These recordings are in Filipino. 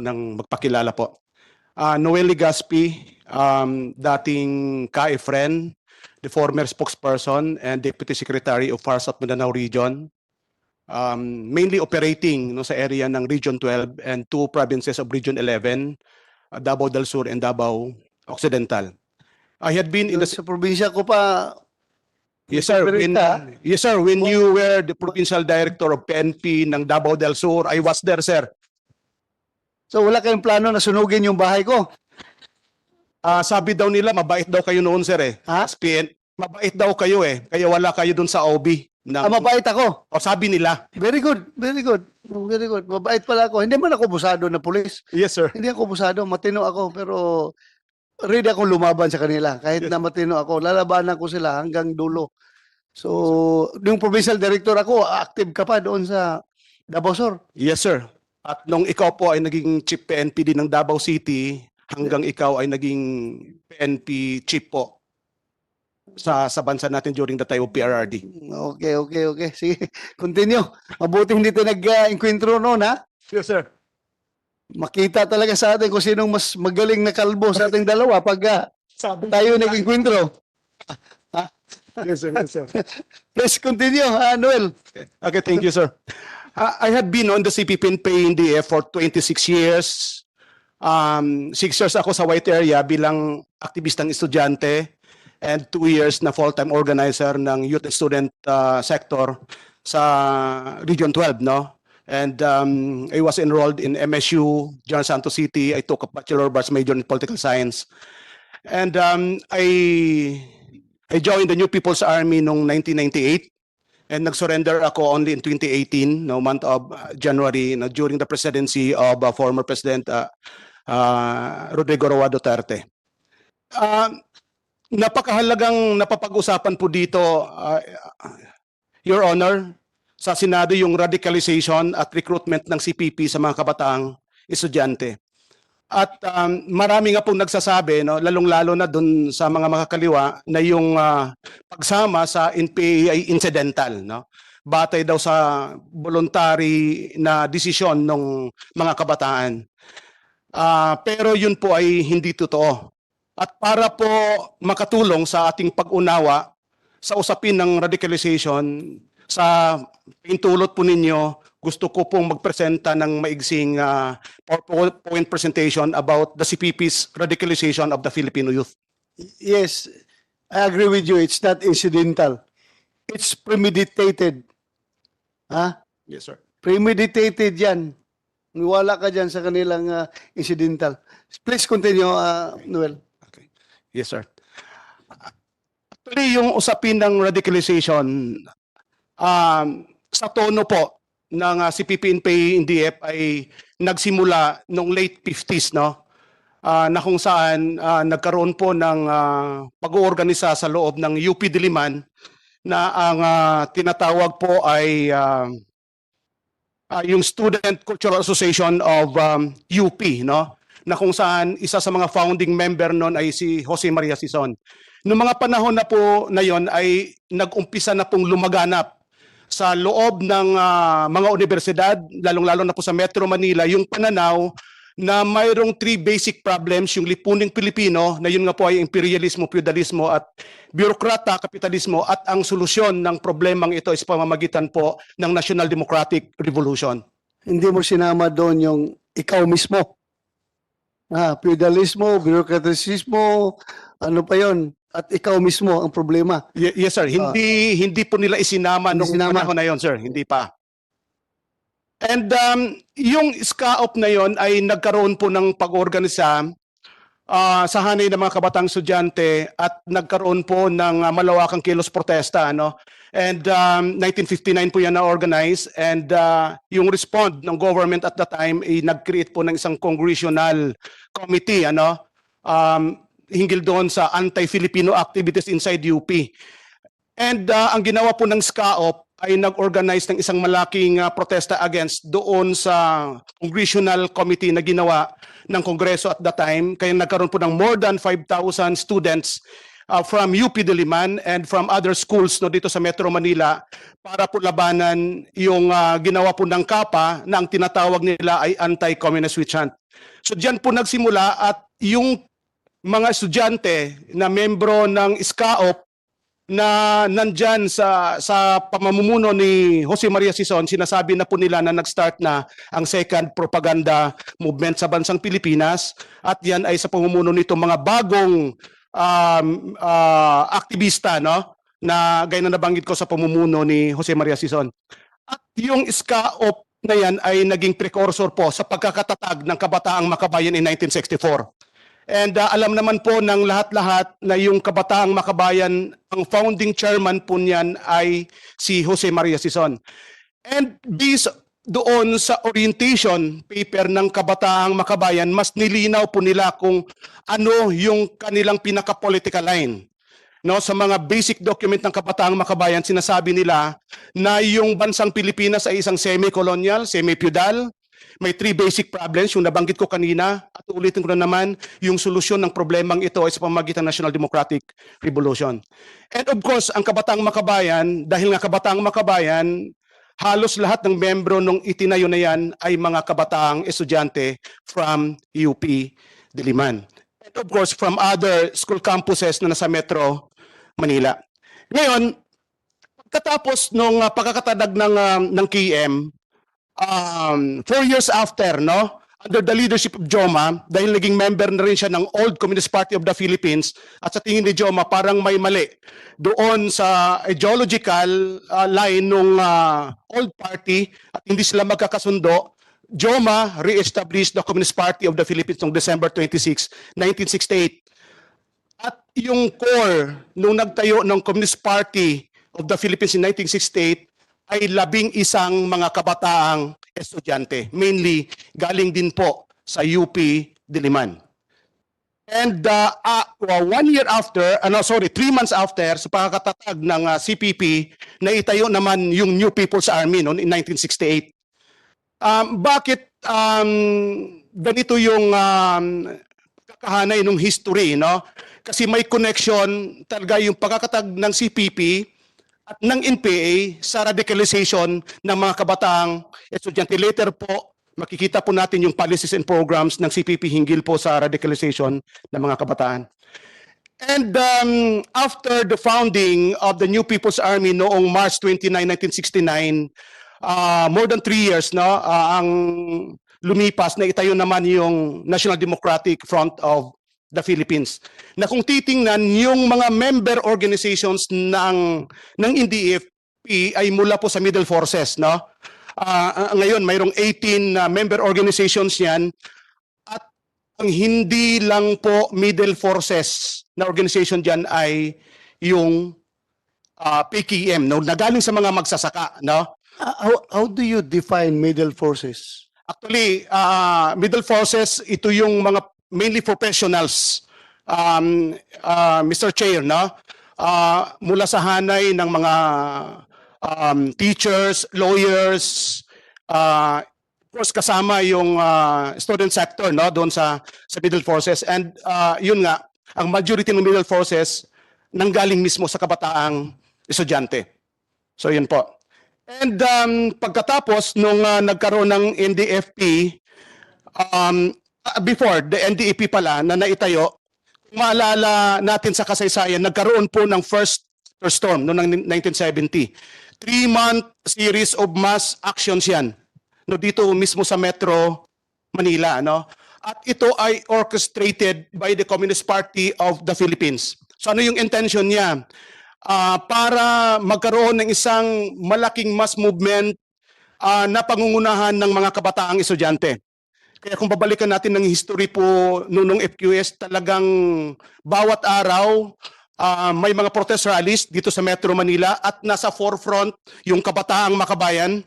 unang magpakilala po. Ah, Noel Ligaspi, um, dating ka-friend, the former spokesperson and deputy secretary of Farsat Mindanao Region. Um, mainly operating no, sa area ng Region 12 and two provinces of Region 11, uh, Davao del Sur and Davao Occidental. I had been in the Sa probinsya ko pa, Yes, sir. When, yes, sir. When you were the provincial director of PNP ng Davao del Sur, I was there, sir. So wala kayong plano na sunugin yung bahay ko. Ah, sabi daw nila, mabait daw kayo noon, sir, eh. Ha? As PN, mabait daw kayo, eh. Kaya wala kayo dun sa OB. Na, Ah, mabait ako. o sabi nila. Very good, very good. Very good. Mabait pala ako. Hindi man ako busado na pulis. Yes, sir. Hindi ako busado, matino ako, pero ready akong lumaban sa kanila. Kahit na matino ako, lalabanan ko sila hanggang dulo. So, yung provincial director ako, active ka pa doon sa Davao Sur. Yes, sir. At nung ikaw po ay naging chief PNP din ng Davao City, hanggang ikaw ay naging PNP chief po sa sa bansa natin during the time of PRRD. Okay, okay, okay. Sige, continue. Mabuti hindi tayo nag-enkwentro noon, ha? Yes, sir. Makita talaga sa atin kung sinong mas magaling na kalbo sa ating dalawa pag ah, Sabi tayo nag-enkwentro. Yes, sir. Yes, sir. Please continue, ha, Noel. Okay, thank you, sir. Uh, I have been on the CPP PNDF for 26 years. Um, six years ako sa white area bilang aktivistang estudyante and two years na full-time organizer ng youth and student uh, sector sa Region 12, no? And um, I was enrolled in MSU, General Santos City. I took a Bachelor of Arts major in Political Science. And um, I I joined the New People's Army noong 1998 and nag-surrender ako only in 2018, no month of uh, January, no, during the presidency of uh, former President uh, uh, Rodrigo Roa Duterte. Uh, napakahalagang napapag-usapan po dito, uh, Your Honor, sa Senado yung radicalization at recruitment ng CPP sa mga kabataang estudyante. At um, marami nga pong nagsasabi, no, lalong-lalo na dun sa mga makakaliwa, na yung ah, pagsama sa NPA ay incidental. No? Batay daw sa voluntary na desisyon ng mga kabataan. Ah, pero yun po ay hindi totoo. At para po makatulong sa ating pag-unawa sa usapin ng radicalization, sa pintulot po ninyo, gusto ko pong magpresenta ng maigsing ah, PowerPoint presentation about the CPP's radicalization of the Filipino youth. Yes, I agree with you. It's not incidental. It's premeditated. Ha? Yes, sir. Premeditated yan. Wala ka dyan sa kanilang ah, incidental. Please continue, ah, Noel. Yes, sir. Actually, yung usapin ng radicalization, um, sa tono po ng uh, CPP-NP NDF ay nagsimula noong late 50s, no? Ah, na kung saan ah, nagkaroon po ng ah, pag-oorganisa sa loob ng UP Diliman na ang ah, tinatawag po ay ah, ah, yung Student Cultural Association of um, UP, no? Na kung saan isa sa mga founding member noon ay si Jose Maria Sison. Noong mga panahon na po na yon ay nag-umpisa na pong lumaganap sa loob ng ah, mga universidad, lalong-lalo na po sa Metro Manila, yung pananaw na mayroong three basic problems, yung lipuning Pilipino, na yun nga po ay imperialismo, feudalismo at bureaukrata, kapitalismo, at ang solusyon ng problemang ito is pamamagitan po ng National Democratic Revolution. Hindi mo sinama doon yung ikaw mismo. Ah, feudalismo, bureaucratismo, ano pa yon? At ikaw mismo ang problema. Ye- yes sir, hindi hindi po nila isinama Hindi nung sinama. panahon na yon sir, hindi pa. And um, yung SCAOP na yon ay nagkaroon po ng pag-organisa ah, sa hanay ng mga kabatang estudyante at nagkaroon po ng ah, malawakang kilos protesta ano. And um, 1959 po yan na-organize and ah, yung respond ng government at the time ay nag-create po ng isang congressional committee ano um, hinggil doon sa anti-Filipino activities inside UP. And uh, ang ginawa po ng SCAOP ay nag-organize ng isang malaking uh, protesta against doon sa congressional committee na ginawa ng Kongreso at the time. Kaya nagkaroon po ng more than 5,000 students uh, from UP Diliman and from other schools no dito sa Metro Manila para po labanan yung uh, ginawa po ng KAPA na ang tinatawag nila ay anti-communist witch hunt. So diyan po nagsimula at yung mga estudyante na membro ng SCAOP na nandyan sa sa pamamumuno ni Jose Maria Sison, sinasabi na po nila na nag-start na ang second propaganda movement sa bansang Pilipinas at yan ay sa pamumuno nito mga bagong um, ah, aktivista no na gaya na nabanggit ko sa pamumuno ni Jose Maria Sison. At yung SCAOP na yan ay naging precursor po sa pagkakatatag ng Kabataang Makabayan in 1964. And uh, alam naman po ng lahat-lahat na yung Kabataang Makabayan, ang founding chairman po niyan ay si Jose Maria Sison. And based doon sa orientation paper ng Kabataang Makabayan, mas nilinaw po nila kung ano yung kanilang pinaka-political line. No, sa mga basic document ng Kabataang Makabayan, sinasabi nila na yung bansang Pilipinas ay isang semi-colonial, semi-feudal, may three basic problems, yung nabanggit ko kanina, at ulitin ko na naman, yung solusyon ng problemang ito ay sa pamamagitan ng National Democratic Revolution. And of course, ang Kabataang Makabayan, dahil nga Kabataang Makabayan, halos lahat ng membro nung itinayo na yan ay mga kabataang estudyante from UP Diliman. And of course, from other school campuses na nasa Metro Manila. Ngayon, pagkatapos nung uh, pagkakatadag ng, um, ng KM, um, four years after, no, under the leadership of Joma, dahil naging member na rin siya ng Old Communist Party of the Philippines, at sa tingin ni Joma, parang may mali doon sa ideological uh, line ng Old Party at hindi sila magkakasundo, Joma re-established the Communist Party of the Philippines noong December 26, 1968. At yung core nung nagtayo ng Communist Party of the Philippines in 1968 ay labing isang mga kabataang estudyante. Mainly, galing din po sa UP Diliman. And uh, uh, well, one year after, ano, sorry, three months after, sa pagkakatatag ng uh, CPP, naitayo naman yung New People's Army noon in 1968. Um, bakit um, ganito yung um, kakahanay ng history, no? Kasi may connection talaga yung pagkakatag ng CPP ng NPA sa radicalization ng mga kabataang estudyante. Later po, makikita po natin yung policies and programs ng CPP hinggil po sa radicalization ng mga kabataan. And um, after the founding of the New People's Army noong March 29, 1969, uh, more than three years, no, uh, ang lumipas na itayo naman yung National Democratic Front of the Philippines. Na kung titingnan yung mga member organizations ng ng NDFP ay mula po sa Middle Forces, no? Ah, ngayon mayroong 18 na member organizations yan at ang hindi lang po Middle Forces na organization diyan ay yung ah, PKM, no? Nagaling sa mga magsasaka, no? Uh, how, how do you define middle forces? Actually, uh, middle forces, ito yung mga mainly professionals, um, uh, Mr. Chair, no? Uh, mula sa hanay ng mga um, teachers, lawyers, uh, of course kasama yung uh, student sector no doon sa sa middle forces and uh, yun nga ang majority ng middle forces nanggaling mismo sa kabataang estudyante. So yun po. And um, pagkatapos nung uh, nagkaroon ng NDFP, um, before the NDEP pala na naitayo, kung maalala natin sa kasaysayan, nagkaroon po ng first storm noong 1970. Three-month series of mass actions yan. No, dito mismo sa Metro Manila. No? At ito ay orchestrated by the Communist Party of the Philippines. So ano yung intention niya? Ah, para magkaroon ng isang malaking mass movement ah, na pangungunahan ng mga kabataang estudyante. Kaya kung babalikan natin ng history po noong FQS, talagang bawat araw ah, may mga protest rallies dito sa Metro Manila at nasa forefront yung kabataang makabayan.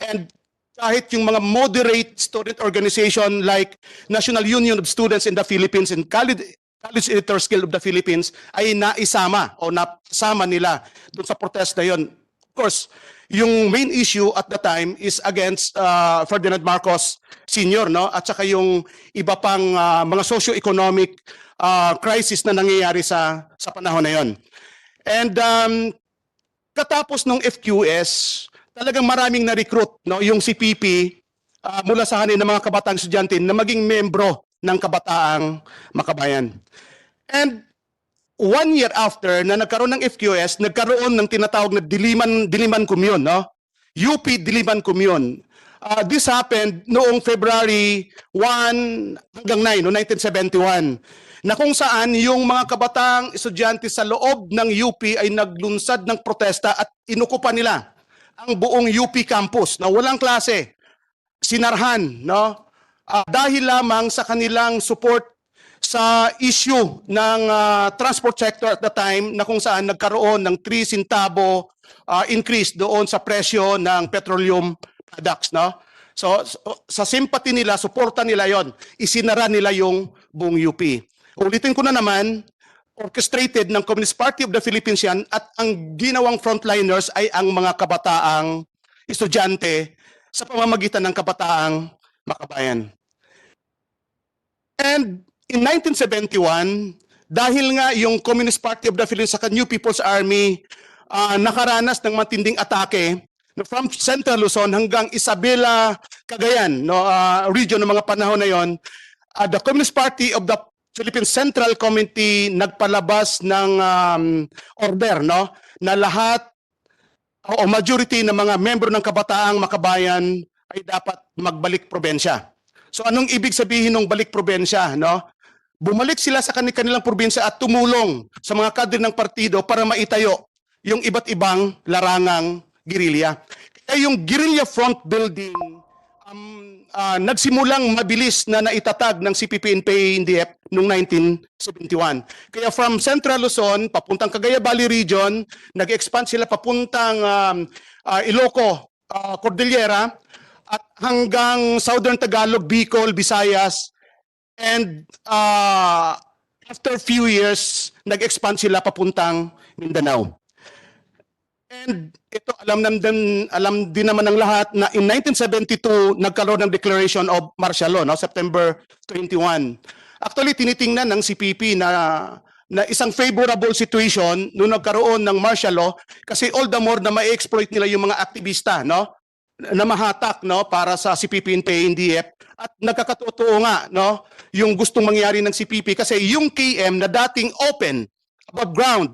And kahit yung mga moderate student organization like National Union of Students in the Philippines and College, College Editors Guild of the Philippines ay naisama o nasama nila doon sa protest na yun. Of course, yung main issue at the time is against uh, Ferdinand Marcos Sr. No? at saka yung iba pang uh, mga socio-economic uh, crisis na nangyayari sa, sa panahon na yon. And um, katapos ng FQS, talagang maraming na-recruit no yung CPP ah, mula sa hanin ng mga kabataang estudyante na maging membro ng kabataang makabayan. And one year after na nagkaroon ng FQS, nagkaroon ng tinatawag na Diliman, Diliman Commune, no? UP Diliman Commune. Uh, this happened noong February 1 hanggang 9, no, 1971, na kung saan yung mga kabataang estudyante sa loob ng UP ay naglunsad ng protesta at inukupan nila ang buong UP campus na walang klase, sinarhan, no? Ah, dahil lamang sa kanilang support sa issue ng ah, transport sector at the time na kung saan nagkaroon ng 3 centavo ah, increase doon sa presyo ng petroleum products no? So, so- sa sympathy nila suporta nila yon isinara nila yung buong UP ulitin ko na naman orchestrated ng Communist Party of the Philippines yan at ang ginawang frontliners ay ang mga kabataang estudyante sa pamamagitan ng kabataang makabayan. And in 1971, dahil nga yung Communist Party of the Philippines sa New People's Army ah, nakaranas ng matinding atake from Central Luzon hanggang Isabela, Cagayan, no, ah, region ng mga panahon na yon, ah, the Communist Party of the Philippine Central Committee nagpalabas ng um, order no na lahat o majority ng mga membro ng kabataang makabayan ay dapat magbalik probensya. So anong ibig sabihin ng balik probensya, no? Bumalik sila sa kani- kanilang probinsya at tumulong sa mga kadre ng partido para maitayo yung iba't ibang larangang girilya. Kaya yung guerrilla front building um, ah, nagsimulang mabilis na naitatag ng CPP-NPA-NDF noong 1971. Kaya from Central Luzon, papuntang Cagayan Valley Region, nag-expand sila papuntang um, ah, Iloco, ah, Cordillera, at hanggang Southern Tagalog, Bicol, Visayas, and ah, after few years, nag-expand sila papuntang Mindanao. And ito alam din alam din naman ng lahat na in 1972 nagkaroon ng declaration of martial law no September 21. Actually tinitingnan ng CPP na na isang favorable situation nung nagkaroon ng martial law kasi all the more na ma-exploit nila yung mga aktivista no na mahatak no para sa CPP and PNDF at nagkakatotoo nga no yung gustong mangyari ng CPP kasi yung KM na dating open above ground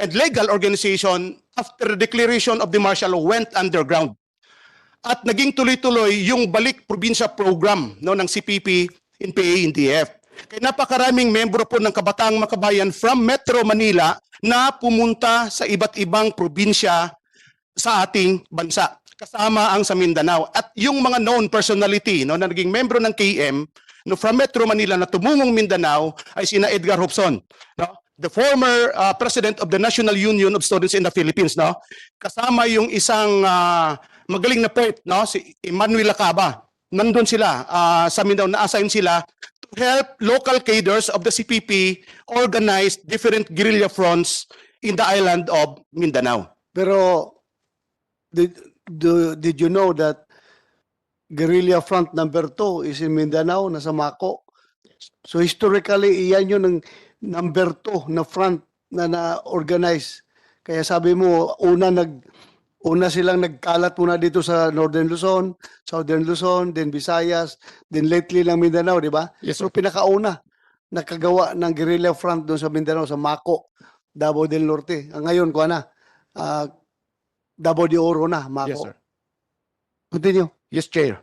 and legal organization after declaration of the martial law went underground. At naging tuloy-tuloy yung balik probinsya program no ng CPP in PANDF. Kaya napakaraming membro po ng Kabataang Makabayan from Metro Manila na pumunta sa iba't ibang probinsya sa ating bansa kasama ang sa Mindanao. At yung mga known personality no na naging membro ng KM no from Metro Manila na tumungong Mindanao ay sina Edgar Hobson no the former uh, president of the National Union of Students in the Philippines no kasama yung isang uh, magaling na poet no si Emmanuel Acaba. Nandun sila uh, sa Mindanao. Na-assign sila to help local cadres of the CPP organize different guerrilla fronts in the island of Mindanao. Pero did, do, did you know that guerrilla front number two is in Mindanao, nasa Mako? So historically, iyan yun ng number two na front na na-organize. Kaya sabi mo, una nag una silang nagkalat muna dito sa Northern Luzon, Southern Luzon, then Visayas, then lately lang Mindanao, di ba? Yes, So pinakauna nakagawa ng guerrilla front doon sa Mindanao, sa Mako, Davao del Norte. Ang ngayon, kuha na, ah, Davao de Oro na, Mako. Yes, sir. Continue. Yes, Chair.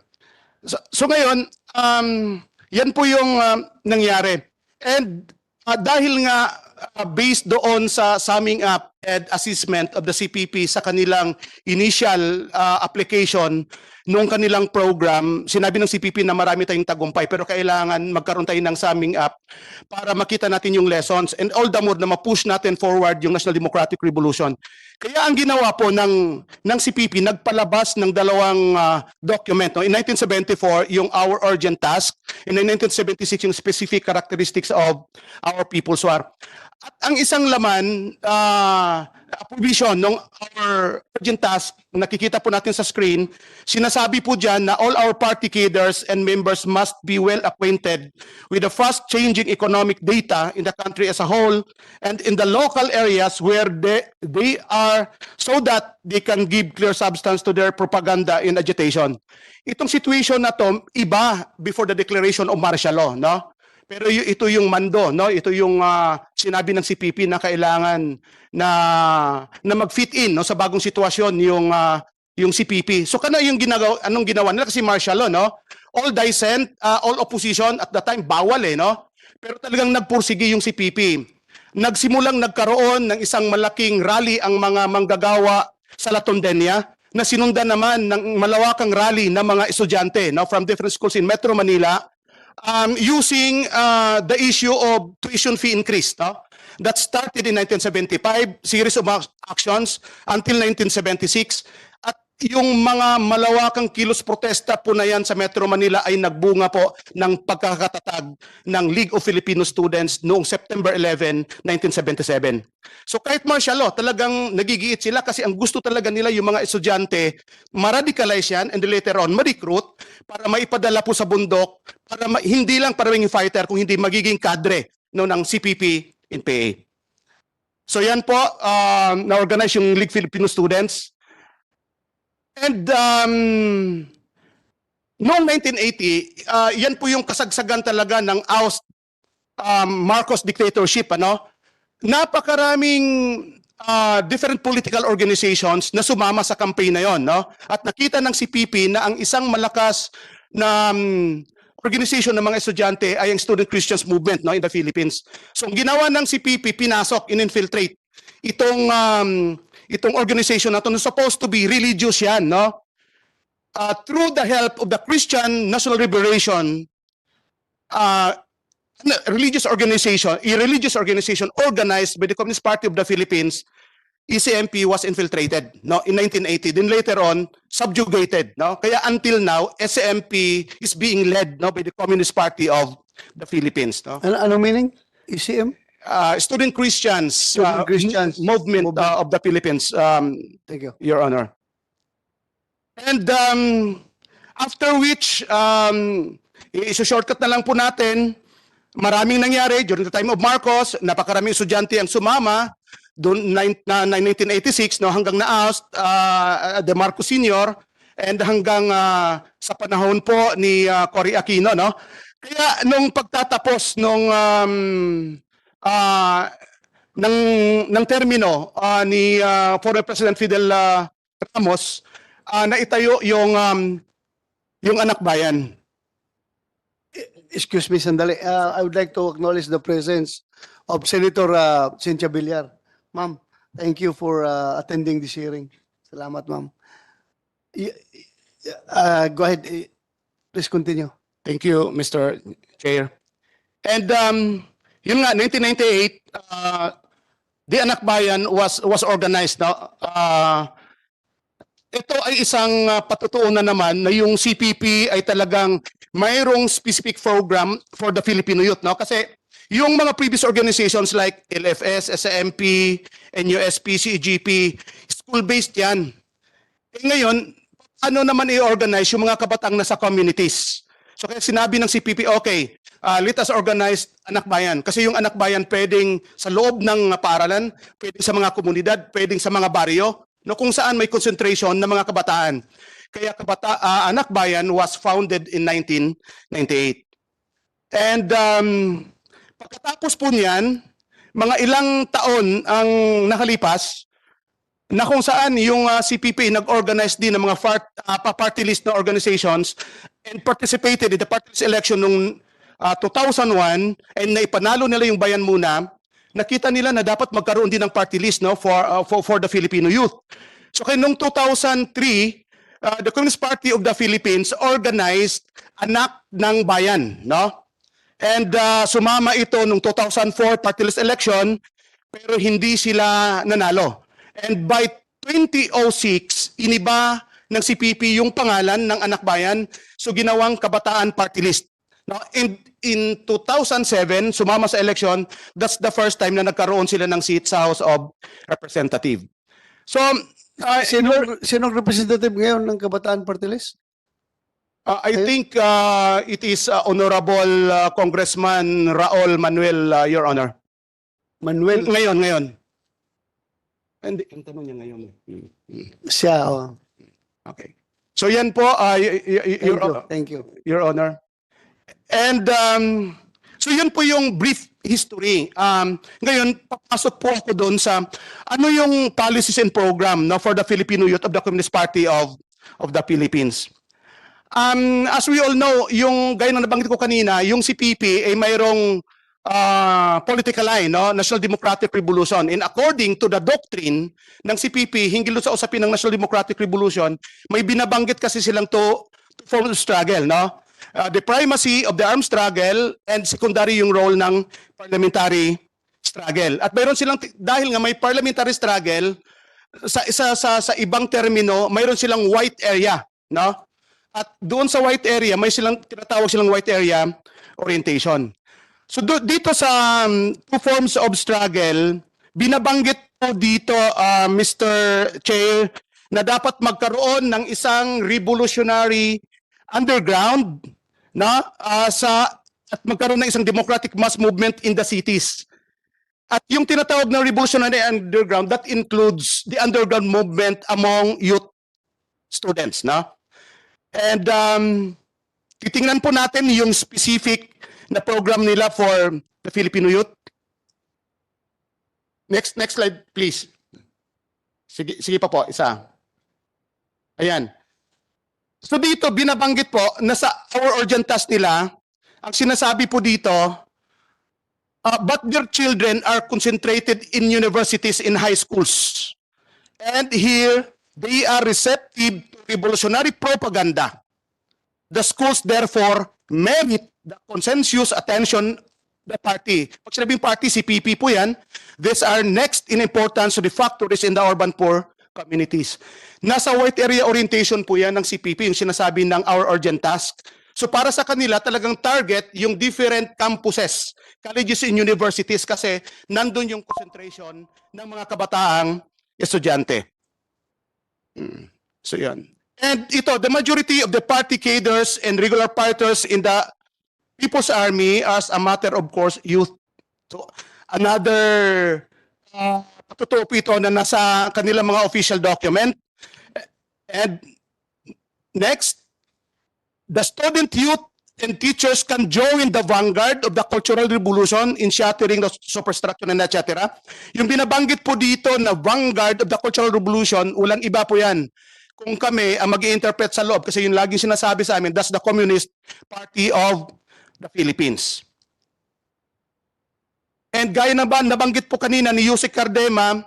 So, so ngayon, um, yan po yung um, nangyari. And uh, dahil nga uh, based doon sa summing up and assessment of the CPP sa kanilang initial uh, application nung kanilang program, sinabi ng CPP na marami tayong tagumpay pero kailangan magkaroon tayo ng summing up para makita natin yung lessons and all the more na ma-push natin forward yung National Democratic Revolution. Kaya ang ginawa po ng ng CPP nagpalabas ng dalawang ah, document no? in 1974 yung our urgent task in 1976 yung specific characteristics of our people's war. At ang isang laman uh, provision ng our urgent task, nakikita po natin sa screen, sinasabi po dyan na all our party cadres and members must be well acquainted with the fast-changing economic data in the country as a whole and in the local areas where they, they are so that they can give clear substance to their propaganda and agitation. Itong situation na to, iba before the declaration of martial law, no? Pero ito yung mando, no? Ito yung ah, sinabi ng CPP na kailangan na na mag-fit in no sa bagong sitwasyon yung ah, yung CPP. So kana yung ginagawa anong ginawa nila kasi martial law, no? All dissent, ah, all opposition at the time bawal eh, no? Pero talagang nagpursige yung CPP. Nagsimulang nagkaroon ng isang malaking rally ang mga manggagawa sa Latondenia na sinundan naman ng malawakang rally ng mga estudyante no, from different schools in Metro Manila um, using uh, the issue of tuition fee increase. No? That started in 1975, series of ac- actions until 1976. Yung mga malawakang kilos protesta po na yan sa Metro Manila ay nagbunga po ng pagkakatatag ng League of Filipino Students noong September 11, 1977. So kahit martial law, talagang nagigiit sila kasi ang gusto talaga nila yung mga estudyante, maradicalize yan and later on ma-recruit para maipadala po sa bundok, para ma- hindi lang para maging fighter, kung hindi magiging kadre no, ng CPP in PA. So yan po, um, na-organize yung League Filipino Students. And um, noong 1980, uh, yan po yung kasagsagan talaga ng oust um, Marcos dictatorship, ano? Napakaraming uh, different political organizations na sumama sa campaign na yon, no? At nakita ng CPP na ang isang malakas na um, organization ng mga estudyante ay ang Student Christians Movement no in the Philippines. So ang ginawa ng CPP pinasok, in-infiltrate itong um, itong organization na to na supposed to be religious yan, no? Uh, through the help of the Christian National Liberation uh, religious organization, a religious organization organized by the Communist Party of the Philippines, ECMP was infiltrated no in 1980 then later on subjugated no kaya until now SCMP is being led no by the Communist Party of the Philippines no Ano, ano meaning? ECM? Uh, student Christians Student uh, Christians mo- movement, uh, of the Philippines um Thank you. your honor. And um after which um i-shortcut na lang po natin. Maraming nangyari during the time of Marcos, napakaraming estudyante ang sumama doon nine- na, na 1986 no hanggang na-oust uh, De Marcos Senior. And hanggang ah, sa panahon po ni ah, Cory Aquino no. Kaya nung pagtatapos nung um, ah, ng ng termino ah, ni ah, former President Fidel ah, Ramos ah, naitayo yung um, yung anak bayan. Excuse me, sandali. Uh, I would like to acknowledge the presence of Senator uh, Cynthia Villar. Ma'am, thank you for uh, attending this hearing. Salamat, ma'am. Uh, go ahead. Please continue. Thank you, Mr. Chair. And um, yun nga, 1998, uh, the Anak Bayan was was organized. No? Uh, ito ay isang uh, patutuunan naman na yung CPP ay talagang mayroong specific program for the Filipino youth. No? Kasi yung mga previous organizations like LFS, SMP, NUSP, CEGP, school-based yan. Eh ngayon, ano naman i-organize yung mga kabatang nasa communities? So kaya sinabi ng CPP, okay, uh, let us organize anak bayan. Kasi yung anak bayan pwedeng sa loob ng paaralan, pwedeng sa mga komunidad, pwedeng sa mga baryo, no, kung saan may concentration ng mga kabataan. Kaya kabata, ah, anak bayan was founded in 1998. And um, pagkatapos po niyan, mga ilang taon ang nakalipas, na kung saan yung ah, CPP nag-organize din ng mga fart, ah, pa- party list na organizations and participated in the party list election nung ah, 2001 and naipanalo nila yung bayan muna, nakita nila na dapat magkaroon din ng party list no for ah, for, for the Filipino youth. So kaya nung 2003, ah, the Communist Party of the Philippines organized anak ng bayan, no? And ah, sumama ito nung 2004 party list election pero hindi sila nanalo. And by 2006, iniba ng CPP yung pangalan ng anak bayan so ginawang kabataan party list. No, in in 2007, sumama sa election, that's the first time na nagkaroon sila ng seat sa House of Representative. So, uh, Sino, sinong representative ngayon ng Kabataan Party List? uh, I think uh, it is uh, Honorable uh, Congressman Raul Manuel, uh, Your Honor. Manuel, Ngayon, ngayon. Hindi, ang tanong niya ngayon. Hmm. siya. Oh. Okay. So yan po, uh, Thank Your, you. Thank you. Your Honor. And um, so yun po yung brief history. Um, ngayon, papasok po ako doon sa ano yung policies and program no, for the Filipino youth of the Communist Party of, of the Philippines. Um, as we all know, yung gaya na nabanggit ko kanina, yung CPP ay mayroong uh, political line, no? National Democratic Revolution. And according to the doctrine ng CPP, hinggil sa usapin ng National Democratic Revolution, may binabanggit kasi silang to, to form of struggle, no? Uh, the primacy of the armed struggle and secondary yung role ng parliamentary struggle. At mayroon silang, dahil nga may parliamentary struggle, sa, sa, sa, sa ibang termino, mayroon silang white area, no? At doon sa white area, may silang tinatawag silang white area orientation. So do, dito sa um, two forms of struggle, binabanggit po dito uh, Mr. Chair na dapat magkaroon ng isang revolutionary underground na uh, sa at magkaroon ng isang democratic mass movement in the cities. At yung tinatawag na revolutionary underground, that includes the underground movement among youth students, no? And um, titingnan po natin yung specific na program nila for the Filipino youth. Next next slide please. Sige sige pa po, isa. Ayan. So dito binabanggit po na sa our urgent task nila, ang sinasabi po dito, uh, but their children are concentrated in universities in high schools. And here, they are receptive to revolutionary propaganda. The schools therefore merit the consensus attention the party. Pag sinabing party, CPP po yan, these are next in importance to the factories in the urban poor communities. Nasa white area orientation po yan ng CPP, yung sinasabi ng our urgent task. So para sa kanila, talagang target yung different campuses, colleges and universities kasi nandun yung concentration ng mga kabataang estudyante. So yan. And ito, the majority of the party cadres and regular fighters in the People's Army as a matter of course youth. So another uh, totoo po ito na nasa kanilang mga official document. And next, the student youth and teachers can join the vanguard of the cultural revolution in shattering the superstructure and etc. Yung binabanggit po dito na vanguard of the cultural revolution, walang iba po yan. Kung kami ang mag interpret sa loob, kasi yung laging sinasabi sa amin, that's the Communist Party of the Philippines. And gaya na ba, nabanggit po kanina ni Yusek Cardema,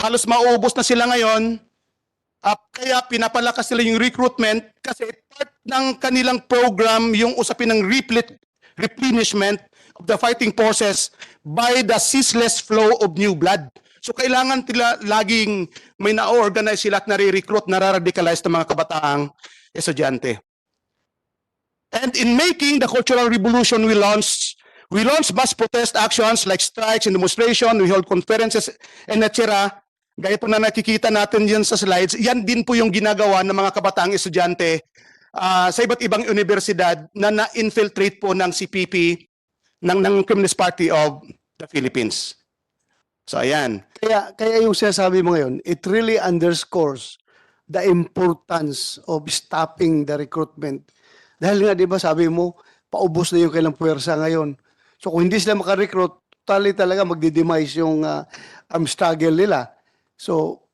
halos maubos na sila ngayon, Ah, kaya pinapalakas nila yung recruitment kasi part ng kanilang program yung usapin ng replet, replenishment of the fighting forces by the ceaseless flow of new blood. So kailangan tila laging may na-organize sila at nare-recruit, nararadicalize ng mga kabataang estudyante. And in making the cultural revolution we launched, we launched mass protest actions like strikes and demonstration, we hold conferences, and etc. Gaya po na nakikita natin yan sa slides, yan din po yung ginagawa ng mga kabataang estudyante ah, sa iba't ibang universidad na na-infiltrate po ng CPP, ng, ng Communist Party of the Philippines. So ayan. Kaya, kaya yung sinasabi mo ngayon, it really underscores the importance of stopping the recruitment. Dahil nga, di ba, sabi mo, paubos na yung kailang puwersa ngayon. So kung hindi sila makarecruit, totally talaga magdi-demise yung uh, armed struggle nila. So,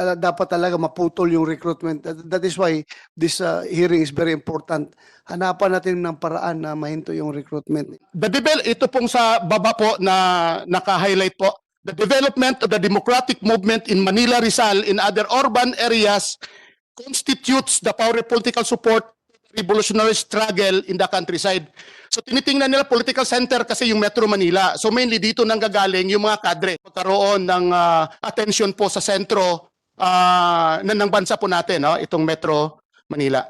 uh, dapat talaga maputol yung recruitment. That, that is why this uh, hearing is very important. Hanapan natin ng paraan na mahinto yung recruitment. The ito pong sa baba po na naka-highlight po. The development of the democratic movement in Manila, Rizal, in other urban areas constitutes the power political support revolutionary struggle in the countryside. So tinitingnan nila political center kasi yung Metro Manila. So mainly dito nang gagaling yung mga kadre. Magkaroon ng ah, attention po sa sentro ah, na ng bansa po natin, no? itong Metro Manila.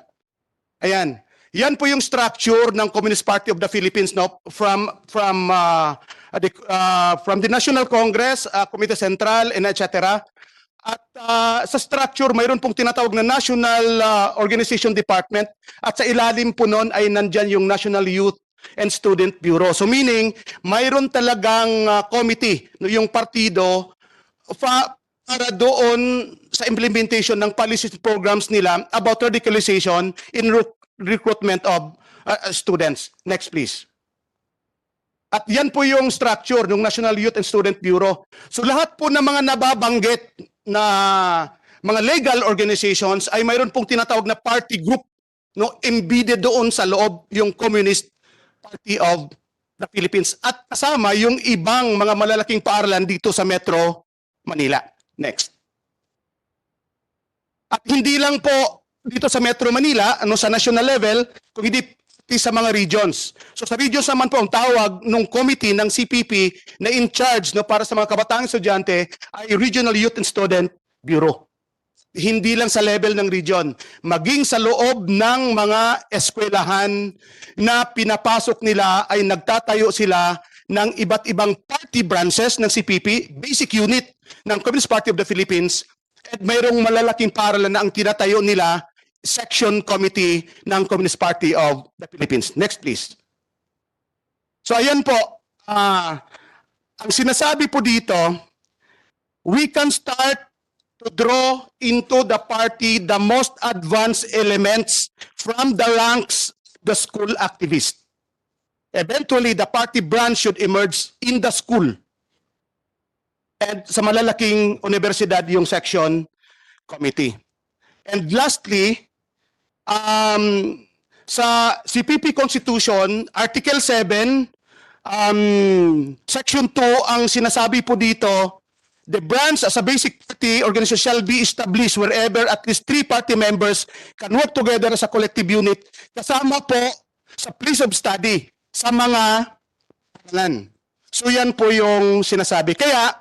Ayan. Yan po yung structure ng Communist Party of the Philippines no from from uh, the uh, from the National Congress, uh, Committee Central and etc. At uh, sa structure mayroon pong tinatawag na National uh, Organization Department at sa ilalim po noon ay nandyan yung National Youth and Student Bureau. So meaning mayroon talagang uh, committee yung partido para doon sa implementation ng policies programs nila about radicalization in rec- recruitment of uh, students. Next please. At yan po yung structure ng National Youth and Student Bureau. So lahat po ng mga nababanggit na mga legal organizations ay mayroon pong tinatawag na party group no embedded doon sa loob yung Communist Party of the Philippines at kasama yung ibang mga malalaking paaralan dito sa Metro Manila. Next. At hindi lang po dito sa Metro Manila, ano sa national level, kung hindi sa mga regions. So sa regions naman po ang tawag nung committee ng CPP na in charge no para sa mga kabataang estudyante ay Regional Youth and Student Bureau. Hindi lang sa level ng region, maging sa loob ng mga eskwelahan na pinapasok nila ay nagtatayo sila ng iba't ibang party branches ng CPP, basic unit ng Communist Party of the Philippines, at mayroong malalaking paralan na ang tinatayo nila section committee ng Communist Party of the Philippines. Next please. So ayan po, ah, ang sinasabi po dito, we can start to draw into the party the most advanced elements from the ranks the school activists. Eventually, the party branch should emerge in the school. And sa malalaking universidad yung section committee. And lastly, um, sa CPP Constitution, Article 7, um, Section 2, ang sinasabi po dito, the branch as a basic party organization shall be established wherever at least three party members can work together as a collective unit kasama po sa place of study sa mga paralan. So yan po yung sinasabi. Kaya,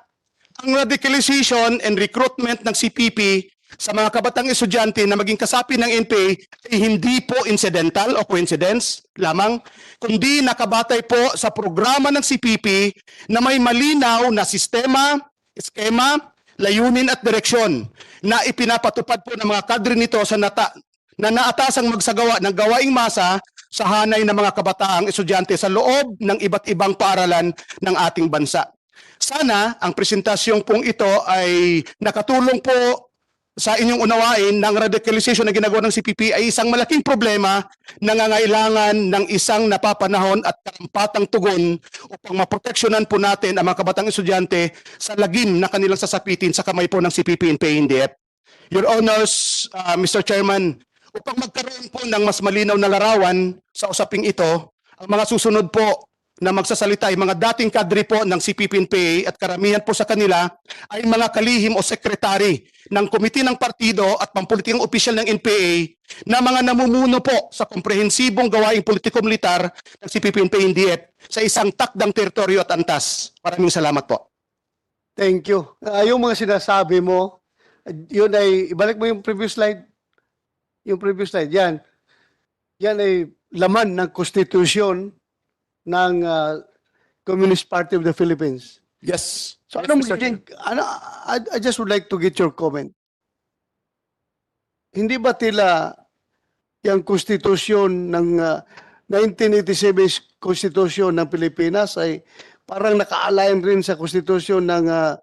ang radicalization and recruitment ng CPP sa mga kabatang estudyante na maging kasapi ng NPA ay hindi po incidental o coincidence lamang, kundi nakabatay po sa programa ng CPP na may malinaw na sistema, eskema, layunin at direksyon na ipinapatupad po ng mga kadre nito sa nata na naatasang magsagawa ng gawaing masa sa hanay ng mga kabataang estudyante sa loob ng iba't ibang paaralan ng ating bansa. Sana ang presentasyong pong ito ay nakatulong po sa inyong unawain ng radicalization na ginagawa ng CPP ay isang malaking problema na nangangailangan ng isang napapanahon at karampatang tugon upang maproteksyonan po natin ang mga kabatang estudyante sa lagim na kanilang sasapitin sa kamay po ng CPP and PNDF. Your Honors, uh, Mr. Chairman, upang magkaroon po ng mas malinaw na larawan sa usaping ito, ang mga susunod po na magsasalita ay mga dating kadre po ng CPP-NPA at karamihan po sa kanila ay mga kalihim o sekretary ng komite ng partido at pampolitikang opisyal ng NPA na mga namumuno po sa komprehensibong gawaing politiko-militar ng CPP-NPA sa isang takdang teritoryo at antas. Maraming salamat po. Thank you. Ah, yung mga sinasabi mo, yun ay, ibalik mo yung previous slide. Yung previous slide, yan. Yan ay laman ng konstitusyon ng ah, Communist Party of the Philippines. Yes. So Yes, ano Mr. magiging, ano, I, I just would like to get your comment. Hindi ba tila yung konstitusyon ng ah, 1987 konstitusyon ng Pilipinas ay parang naka-align rin sa konstitusyon ng ah,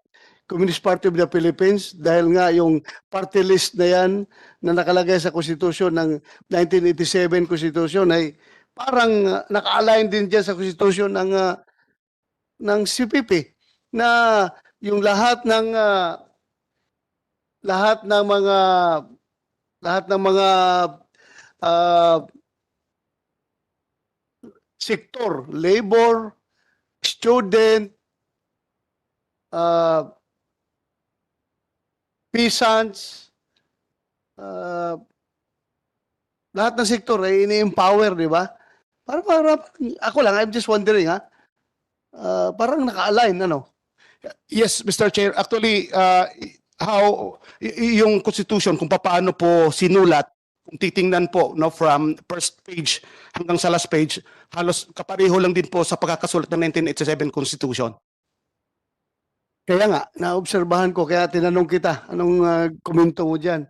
Communist Party of the Philippines dahil nga yung party list na yan na nakalagay sa konstitusyon ng 1987 konstitusyon ay parang ah, naka-align din dyan sa konstitusyon ng ah, ng CPP na yung lahat ng ah, lahat ng mga lahat ng mga ah, sektor, labor, student, uh, peasants, ah, lahat ng sektor ay ini-empower, di ba? Para, para, ako lang, I'm just wondering, ha? Ah, parang naka-align, ano? Yes, Mr. Chair. Actually, uh, how yung constitution kung paano po sinulat kung titingnan po no from first page hanggang sa last page, halos kapareho lang din po sa pagkakasulat ng 1987 Constitution. Kaya nga, naobserbahan ko, kaya tinanong kita, anong ah, komento mo dyan?